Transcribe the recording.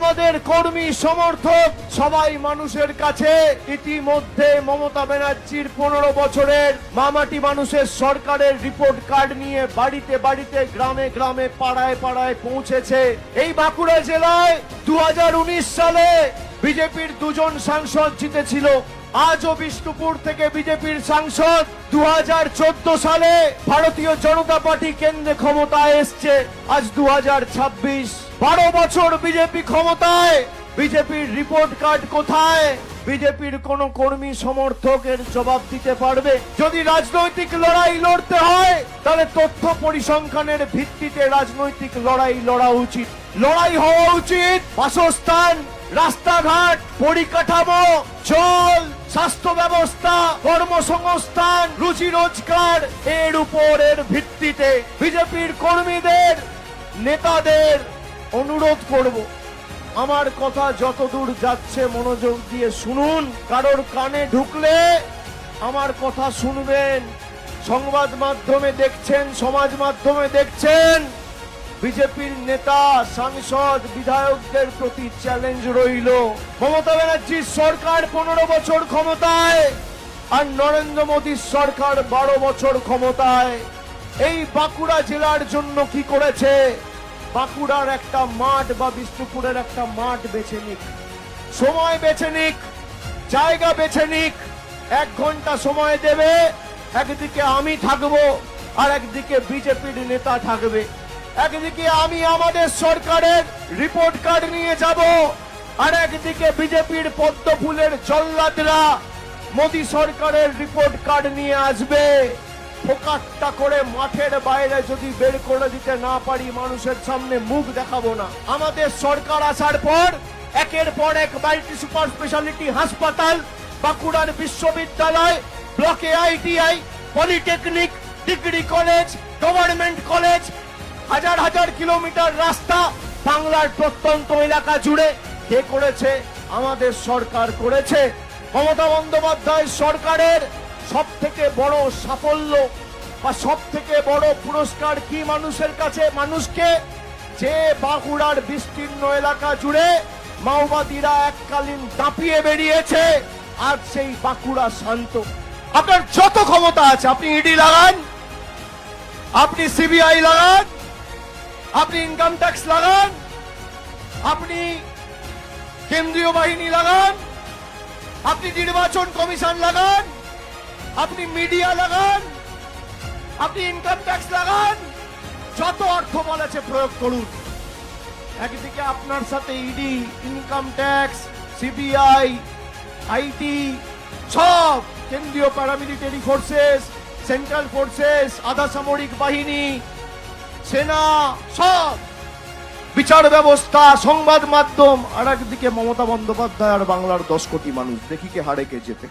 আমাদের কর্মী সমর্থক, সবাই মানুষের কাছে। ইতিমধ্যে মমতা ব্যানার্জির পনেরো বছরের মামাটি মানুষের সরকারের রিপোর্ট কার্ড নিয়ে বাড়িতে বাড়িতে, গ্রামে গ্রামে, পাড়ায় পাড়ায় পৌঁছেছে। এই বাঁকুড়া জেলায় দু হাজার উনিশ সালে বিজেপির দুজন সাংসদ জিতেছিল। আজও বিষ্ণুপুর থেকে বিজেপির সাংসদ। দু হাজার চোদ্দ সালে ভারতীয় জনতা পার্টি কেন্দ্রে ক্ষমতায় এসছে। আজ দু হাজার ছাব্বিশ। বারো বছর বিজেপি ক্ষমতায়, বিজেপির রিপোর্ট কার্ড কোথায়? বিজেপির কোন কর্মী সমর্থকের জবাব দিতে পারবে? যদি রাজনৈতিক লড়াই লড়তে হয়, তাহলে তথ্য পরিসংখ্যানের ভিত্তিতে রাজনৈতিক লড়াই লড়া উচিত। লড়াই হওয়া উচিত, বাসস্থান, রাস্তাঘাট, পরিকাঠামো, জল, স্বাস্থ্য ব্যবস্থা, কর্মসংস্থান, রুজি রোজগার, এর উপরের ভিত্তিতে বিজেপির কর্মীদের, নেতাদের অনুরোধ করব, আমার কথা যতদূর যাচ্ছে মনোযোগ দিয়ে শুনুন। কারোর কানে ঢুকলে আমার কথা শুনবেন। সংবাদ মাধ্যমে দেখছেন, সমাজ মাধ্যমে দেখছেন। বিজেপির নেতা, সাংসদ, বিধায়কদের প্রতি চ্যালেঞ্জ রইল। মমতা ব্যানার্জির সরকার পনেরো বছর ক্ষমতায়, আর নরেন্দ্র মোদীর সরকার বারো বছর ক্ষমতায়। এই বাঁকুড়া জেলার জন্য কি করেছে? বাঁকুড়ার একটা মাঠ বা বিষ্ণুপুরের একটা মাঠ বেছে নিক। সময় বেছে নিক, জায়গা বেছে নিক, এক ঘণ্টা সময় দেবে, একদিকে আমি থাকব আর একদিকে বিজেপির নেতা থাকবে। একদিকে আমি আমাদের সরকারের রিপোর্ট কার্ড নিয়ে যাব আর একদিকে বিজেপির পদ্ম ফুলের জল্লাদরা মোদী সরকারের রিপোর্ট কার্ড নিয়ে আসবে। ফোকাটটা করে মাঠের বাইরে যদি বের করে দিতে না পারি, মানুষের সামনে মুখ দেখাবো না। আমাদের সরকার আসার পর, একের পর এক মাল্টি সুপার স্পেশালিটি হাসপাতাল বাঁকুড়ার বিশ্ববিদ্যালয়, ব্লকে ITI, polytechnic, degree college, government college, হাজার হাজার কিলোমিটার রাস্তা বাংলার প্রত্যন্ত এলাকা জুড়ে কে করেছে? আমাদের সরকার করেছে। মমতা বন্দ্যোপাধ্যায় সরকারের সব থেকে বড় সাফল্য বা সব থেকে বড় পুরস্কার কি মানুষের কাছে? মানুষকে যে বাঁকুড়ার বিস্তীর্ণ এলাকা জুড়ে মাওবাদীরা এককালীন দাপিয়ে বেরিয়েছে, আর সেই বাঁকুড়া শান্ত। আপনার যত ক্ষমতা আছে, আপনি ইডি লাগান, আপনি সিবিআই লাগান, আপনি ইনকাম ট্যাক্স লাগান, আপনি কেন্দ্রীয় বাহিনী লাগান, আপনি নির্বাচন কমিশন লাগান আপনি মিডিয়া লাগান, আপনি ইনকাম ট্যাক্স লাগান, যত অর্থ বলেছে প্রয়োগ করুন। একদিকে আপনার সাথে ED income tax CBI IT সব কেন্দ্রীয় প্যারামিলিটারি ফোর্সেস সেন্ট্রাল ফোর্সেস আধা সামরিক বাহিনী, সেনা, সব। বিচার ব্যবস্থা, সংবাদ মাধ্যম, আর একদিকে মমতা বন্দ্যোপাধ্যায় আর বাংলার দশ কোটি মানুষ। দেখি কে হারে কে যেতে